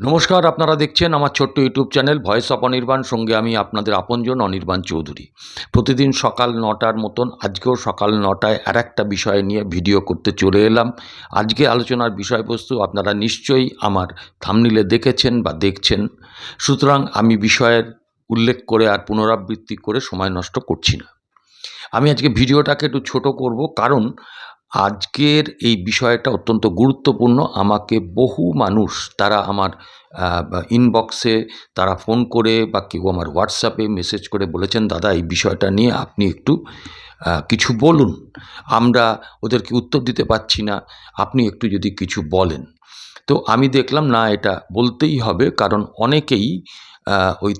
নমস্কার, আপনারা দেখছেন আমার ছোট্ট YouTube channel voice of Anirban. সঙ্গে আমি আপনাদের আপনজন অনির্বাণ চৌধুরী। প্রতিদিন সকাল নটার মতন, আজকেও সকাল নটায় আর একটা বিষয় নিয়ে ভিডিও করতে চলে এলাম। আজকে আলোচনার বিষয়বস্তু আপনারা নিশ্চয়ই আমার থামনিলে দেখেছেন বা দেখছেন। সুতরাং আমি বিষয়ের উল্লেখ করে আর পুনরাবৃত্তি করে সময় নষ্ট করছি না। আমি আজকে ভিডিওটাকে একটু ছোট করব, কারণ আজকের এই বিষয়টা অত্যন্ত গুরুত্বপূর্ণ। আমাকে বহু মানুষ তারা আমার ইনবক্সে তারা ফোন করে বা কেউ আমার হোয়াটসঅ্যাপে মেসেজ করে বলেছেন, দাদা, এই বিষয়টা নিয়ে আপনি একটু কিছু বলুন। আমরা ওদেরকে উত্তর দিতে পারছি না। আপনি একটু যদি কিছু বলেন। তো আমি দেখলাম, না, এটা বলতেই হবে। কারণ অনেকেই ওই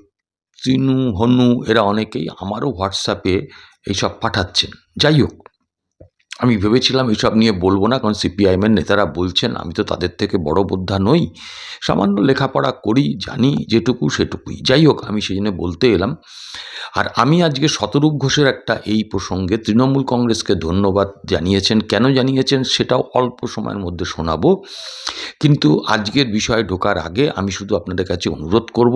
তৃণু হনু, এরা অনেকেই আমারও হোয়াটসঅ্যাপে এইসব পাঠাচ্ছেন। যাই হোক আমি ভেবেছিলাম এইসব নিয়ে বলব না, কারণ সিপিআইএমের নেতারা বলছেন, আমি তো তাদের থেকে বড় বোদ্ধা নই। সামান্য লেখাপড়া করি, জানি, যেটুকু সেটুকুই। যাই হোক, আমি সেই জন্য বলতে এলাম। আর আমি আজকে শতরূপ ঘোষের একটা এই প্রসঙ্গে তৃণমূল কংগ্রেসকে ধন্যবাদ জানিয়েছেন। কেন জানিয়েছেন সেটাও অল্প সময়ের মধ্যে শোনাবো। কিন্তু আজকের বিষয়ে ঢোকার আগে আমি শুধু আপনাদের কাছে অনুরোধ করব,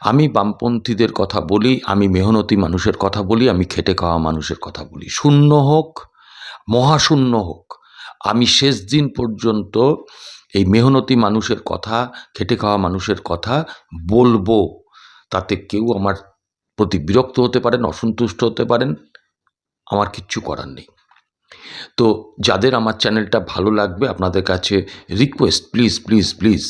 আমি বামপন্থীদের কথা বলি, আমি মেহনতি মানুষের কথা বলি, আমি খেটে খাওয়া মানুষের কথা বলি। শূন্য হোক মহাশূন্য হোক। আমি শেষ দিন পর্যন্ত এই মেহনতি মানুষের কথা, খেটে খাওয়া মানুষের কথা বলব। তাতে কেউ আমার প্রতি বিরক্ত হতে পারেন, অসন্তুষ্ট হতে পারেন, আমার কিচ্ছু করার নেই। তো যাদের আমার চ্যানেলটা ভালো লাগবে, আপনাদের কাছে রিকোয়েস্ট প্লিজ প্লিজ প্লিজ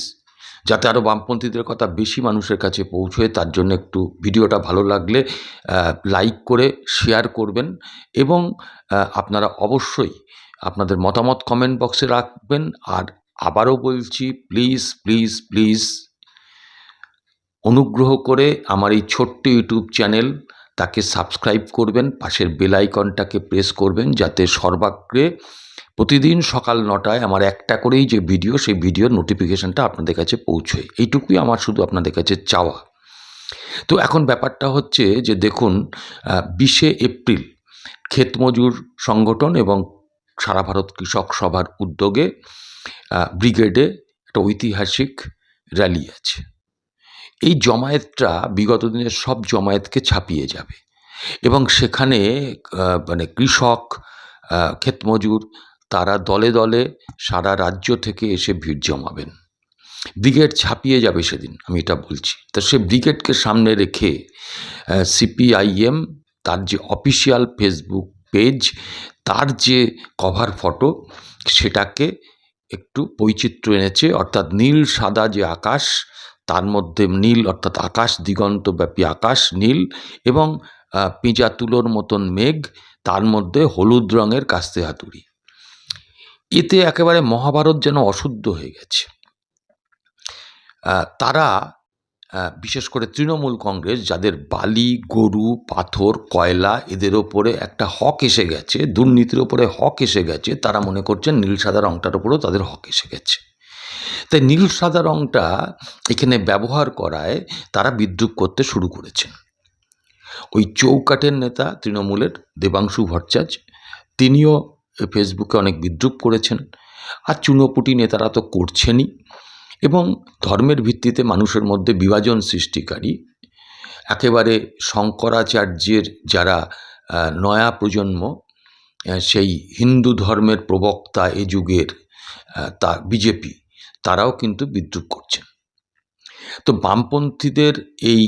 যাতে আরও বামপন্থীদের কথা বেশি মানুষের কাছে পৌঁছয়, তার জন্য একটু ভিডিওটা ভালো লাগলে লাইক করে শেয়ার করবেন এবং আপনারা অবশ্যই আপনাদের মতামত কমেন্ট বক্সে রাখবেন। আর আবারও বলছি প্লিজ প্লিজ প্লিজ অনুগ্রহ করে আমার এই ছোট্ট ইউটিউব চ্যানেল তাকে সাবস্ক্রাইব করবেন, পাশের বেল আইকনটাকে প্রেস করবেন, যাতে সর্বাগ্রে প্রতিদিন সকাল নটায় আমার একটা করেই যে ভিডিও সেই ভিডিওর নোটিফিকেশানটা আপনাদের কাছে পৌঁছয়। এইটুকুই আমার শুধু আপনাদের কাছে চাওয়া। তো এখন ব্যাপারটা হচ্ছে যে দেখুন বিশে এপ্রিল ক্ষেতমজুর সংগঠন এবং সারা ভারত কৃষক সভার উদ্যোগে ব্রিগেডে একটা ঐতিহাসিক র্যালি আছে। এই জমায়েতটা বিগত দিনের সব জমায়েতকে ছাপিয়ে যাবে এবং সেখানে মানে কৃষক ক্ষেতমজুর তারা দলে দলে সারা রাজ্য থেকে এসে ভিড় জমাবেন। ব্রিগেড ছাপিয়ে যাবে সেদিন, আমি এটা বলছি। তো সে ব্রিগেডকে সামনে রেখে সিপিআইএম তার যে অফিসিয়াল ফেসবুক পেজ, তার যে কভার ফটো, সেটাকে একটু বৈচিত্র্য এনেছে, অর্থাৎ নীল, সাদা যে আকাশ, তার মধ্যে নীল, অর্থাৎ আকাশ, দিগন্তব্যাপী আকাশ, নীল এবং পিঁজা তুলোর মতন মেঘ, তার মধ্যে হলুদ রঙের কাস্তে হাতুড়ি এতে একেবারে মহাভারত যেন অশুদ্ধ হয়ে গেছে। তারা বিশেষ করে তৃণমূল কংগ্রেস, যাদের বালি, গরু, পাথর, কয়লা, এদের ওপরে একটা হক এসে গেছে, দুর্নীতির ওপরে হক এসে গেছে, তারা মনে করছেন নীল সাদা রংটার ওপরেও তাদের হক এসে গেছে। তাই নীল সাদা রংটা এখানে ব্যবহার করায় তারা বিদ্রুপ করতে শুরু করেছেন। ওই চৌকাটের নেতা, তৃণমূলের দেবাংশু ভট্টাচার্য, তিনিও ফেসবুকে অনেক বিদ্রুপ করেছেন আর চুনোপুটি নেতারা তো করছেনই। এবং ধর্মের ভিত্তিতে মানুষের মধ্যে বিভাজন সৃষ্টিকারী। একেবারে শঙ্করাচার্যের যারা নয়া প্রজন্ম সেই হিন্দু ধর্মের প্রবক্তা এ যুগের তা, বিজেপি, তারাও কিন্তু বিদ্রুপ করছেন। তো বামপন্থীদের এই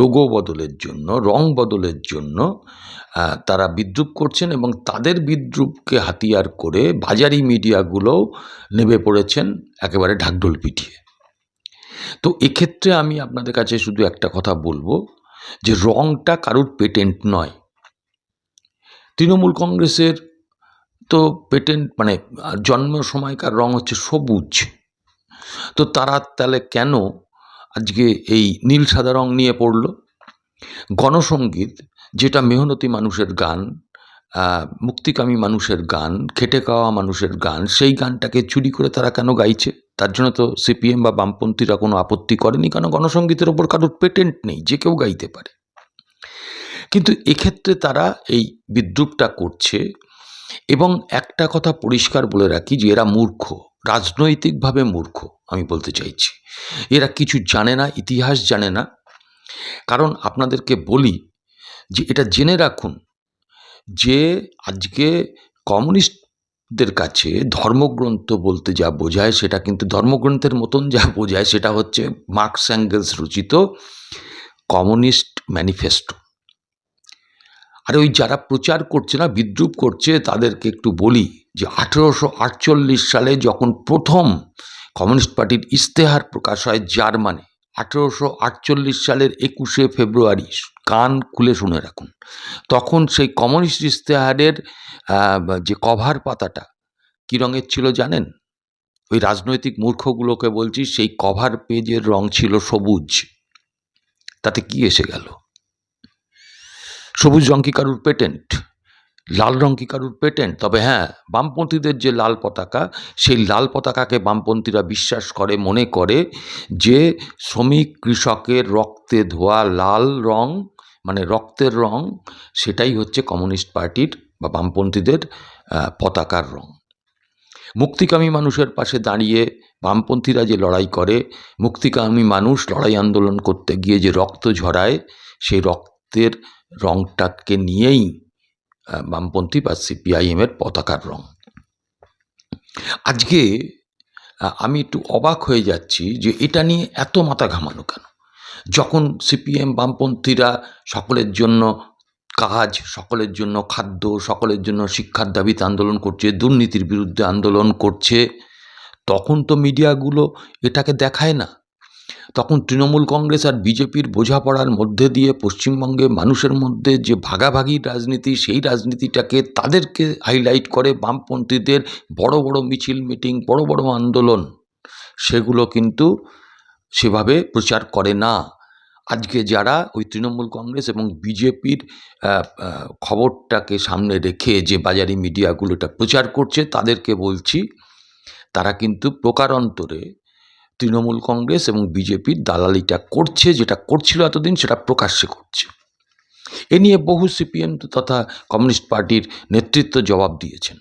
লোগো বদলের জন্য, রং বদলের জন্য তারা বিদ্রুপ করছেন এবং তাদের বিদ্রুপকে হাতিয়ার করে বাজারি মিডিয়াগুলোও নেমে পড়েছেন একেবারে ঢাকঢোল পিটিয়ে। তো এক্ষেত্রে আমি আপনাদের কাছে শুধু একটা কথা বলব যে রংটা কারুর পেটেন্ট নয়। তৃণমূল কংগ্রেসের তো পেটেন্ট মানে জন্ম সময়কার রং হচ্ছে সবুজ। তো তারা তাহলে কেন আজকে এই নীল সাদা রং নিয়ে পড়ল? গণসঙ্গীত যেটা মেহনতি মানুষের গান মুক্তিকামী মানুষের গান, খেটে খাওয়া মানুষের গান, সেই গানটাকে চুরি করে তারা কেন গাইছে? তার জন্য তো সিপিএম বা বামপন্থীরা কোনো আপত্তি করেনি কেন? গণসঙ্গীতের ওপর কারোর পেটেন্ট নেই, যে কেউ গাইতে পারে। কিন্তু এক্ষেত্রে তারা এই বিদ্রুপটা করছে এবং একটা কথা পরিষ্কার বলে রাখি যে এরা মূর্খ। রাজনৈতিকভাবে মূর্খ, আমি বলতে চাইছি। এরা কিছু জানে না, ইতিহাস জানে না। কারণ আপনাদেরকে বলি যে এটা জেনে রাখুন যে আজকে কমিউনিস্টদের কাছে ধর্মগ্রন্থ বলতে যা বোঝায় সেটা কিন্তু ধর্মগ্রন্থের মতন যা বোঝায় সেটা হচ্ছে মার্কস অ্যাঙ্গেলস রচিত কমিউনিস্ট ম্যানিফেস্টো। আর ওই যারা প্রচার করছে না, বিদ্রুপ করছে, তাদেরকে একটু বলি যে আঠেরোশো আটচল্লিশ সালে যখন প্রথম কমিউনিস্ট পার্টির ইশতেহার প্রকাশ হয় জার্মানি, আঠেরোশো আটচল্লিশ সালের একুশে ফেব্রুয়ারি, কান খুলে শুনে রাখুন। তখন সেই কমিউনিস্ট ইশতেহারের যে কভার পাতাটা, কী রঙের ছিল জানেন? ওই রাজনৈতিক মূর্খগুলোকে বলছি, সেই কভার পেজের রং ছিল সবুজ। তাতে কি এসে গেল? সবুজ রং কি কারুর পেটেন্ট? লাল রং কি কারুর পেটেন্ট তবে হ্যাঁ বামপন্থীদের যে লাল পতাকা, সেই লাল পতাকাকে বামপন্থীরা বিশ্বাস করে, মনে করে যে শ্রমিক কৃষকের রক্তে ধোয়া লাল রং মানে রক্তের রং, সেটাই হচ্ছে কমিউনিস্ট পার্টির বা বামপন্থীদের পতাকার রং। মুক্তিকামী মানুষের পাশে দাঁড়িয়ে বামপন্থীরা যে লড়াই করে, মুক্তিকামী মানুষ লড়াই আন্দোলন করতে গিয়ে যে রক্ত ঝরায়, সেই রক্তের রংটাকে নিয়েই বামপন্থী বা সিপিআইএমের পতাকার রং। আজকে আমি একটু অবাক হয়ে যাচ্ছি যে এটা নিয়ে এত মাথা ঘামানো কেন? যখন সিপিএম বামপন্থীরা সকলের জন্য কাজ, সকলের জন্য খাদ্য, সকলের জন্য শিক্ষার দাবিতে আন্দোলন করছে, দুর্নীতির বিরুদ্ধে আন্দোলন করছে, তখন তো মিডিয়াগুলো এটাকে দেখায় না। তখন তৃণমূল কংগ্রেস আর বিজেপির বোঝাপড়ার মধ্যে দিয়ে পশ্চিমবঙ্গে মানুষের মধ্যে যে ভাগাভাগির রাজনীতি, সেই রাজনীতিটাকে তাদেরকে হাইলাইট করে বামপন্থীদের বড় বড় মিছিল মিটিং বড় বড় আন্দোলন, সেগুলো কিন্তু সেভাবে প্রচার করে না। আজকে যারা ওই তৃণমূল কংগ্রেস এবং বিজেপির খবরটাকে সামনে রেখে যে বাজারি মিডিয়াগুলো এটা প্রচার করছে, তাদেরকে বলছি, তারা কিন্তু প্রকারান্তরে তৃণমূল কংগ্রেস এবং বিজেপির দালালিটা করছে, যেটা করছিল এতদিন সেটা প্রকাশ্যে করছে। এ নিয়ে বহু সিপিএম তথা কমিউনিস্ট পার্টির নেতৃত্ব জবাব দিয়েছেন।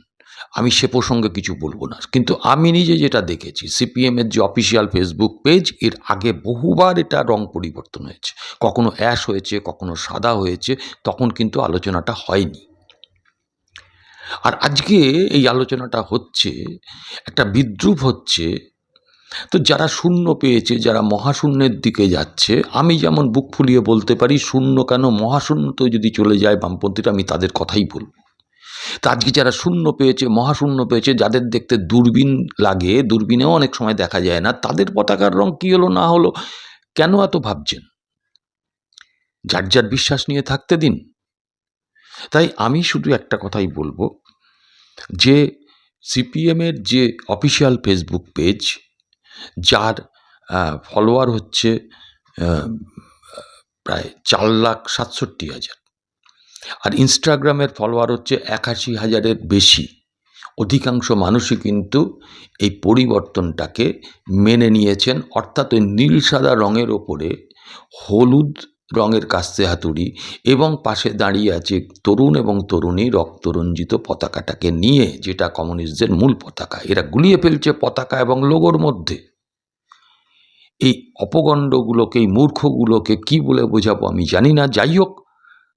আমি সে প্রসঙ্গে কিছু বলব না। কিন্তু আমি নিজে যেটা দেখেছি, সিপিএমের যে অফিসিয়াল ফেসবুক পেজ, এর আগে বহুবার এটা রং পরিবর্তন হয়েছে। কখনো অ্যাশ হয়েছে, কখনো সাদা হয়েছে, তখন কিন্তু আলোচনাটা হয়নি। আর আজকে এই আলোচনাটা হচ্ছে, একটা বিদ্রুপ হচ্ছে তো যারা শূন্য পেয়েছে, যারা মহাশূন্যের দিকে যাচ্ছে, আমি যেমন বুক ফুলিয়ে বলতে পারি, শূন্য কেন? মহাশূন্যতেও যদি চলে যায়, বামপন্থীরা আমি তাদের কথাই বলব। তা আজকে যারা শূন্য পেয়েছে, মহাশূন্য পেয়েছে, যাদের দেখতে দূরবীন লাগে, দূরবীনেও অনেক সময় দেখা যায় না, তাদের পতাকার রং কী হলো, না হলো, কেন এত ভাবছেন? যার যার বিশ্বাস নিয়ে থাকতে দিন। তাই আমি শুধু একটা কথাই বলব, যে সিপিএমের যে অফিসিয়াল ফেসবুক পেজ যার ফলোয়ার হচ্ছে প্রায় চার লাখ সাতষট্টি হাজার। আর ইনস্টাগ্রামের ফলোয়ার হচ্ছে একাশি হাজারের বেশি। অধিকাংশ মানুষই কিন্তু এই পরিবর্তনটাকে মেনে নিয়েছেন, অর্থাৎ ওই নীল সাদা রঙের ওপরে হলুদ রঙের কাস্তে হাতুড়ি এবং পাশে দাঁড়িয়ে আছে তরুণ এবং তরুণী রক্তরঞ্জিত পতাকাটাকে নিয়ে, যেটা কমিউনিস্টদের মূল পতাকা। এরা গুলিয়ে ফেলছে পতাকা এবং লোগোর মধ্যে। এই অপগণ্ডগুলোকে এই মূর্খগুলোকে কি বলে বোঝাবো আমি জানি না। যাই হোক,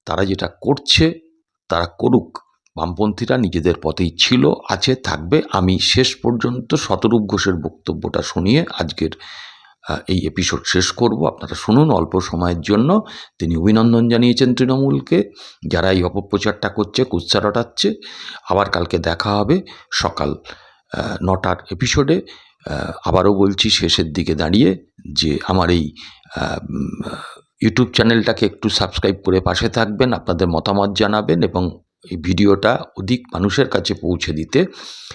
তারা যেটা করছে, তারা করুক। বামপন্থীরা নিজেদের পথেই ছিল, আছে, থাকবে। আমি শেষ পর্যন্ত শতরূপ ঘোষের বক্তব্যটা শুনিয়ে আজকের এই এপিসোড শেষ করব। আপনারা শুনুন অল্প সময়ের জন্য। তিনি অভিনন্দন জানিয়েছেন তৃণমূলকে। যারা এই অপপ্রচারটা করছে, কুৎসা রটাচ্ছে, আবার কালকে দেখা হবে সকাল নটার এপিসোডে আবারও বলছি, শেষের দিকে দাঁড়িয়ে যে আমার এই ইউটিউব চ্যানেলটাকে একটু সাবস্ক্রাইব করে পাশে থাকবেন, আপনাদের মতামত জানাবেন এবং এই ভিডিওটা অধিক মানুষের কাছে পৌঁছে দিতে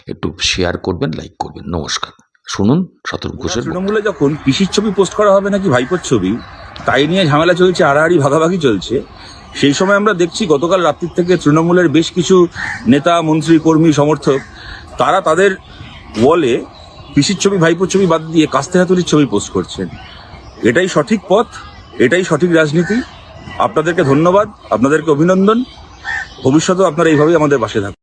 একটু শেয়ার করবেন লাইক করবেন। নমস্কার। শুনুন শতরূপ ঘোষের তৃণমূলে যখন পিসির ছবি পোস্ট করা হবে নাকি ভাইপোর ছবি তাই নিয়ে ঝামেলা চলছে আড়াআড়ি ভাগাভাগি চলছে। সেই সময় আমরা দেখছি গতকাল রাত্রির থেকে তৃণমূলের বেশ কিছু নেতা মন্ত্রী কর্মী সমর্থক তারা তাদের ওয়ালে পিসির ছবি ভাইপোর ছবি বাদ দিয়ে কাস্তে হাতুড়ির ছবি পোস্ট করছেন। এটাই সঠিক পথ এটাই সঠিক রাজনীতি। আপনাদেরকে ধন্যবাদ আপনাদেরকে অভিনন্দন। ভবিষ্যতেও আপনারা এইভাবেই আমাদের পাশে থাকুন।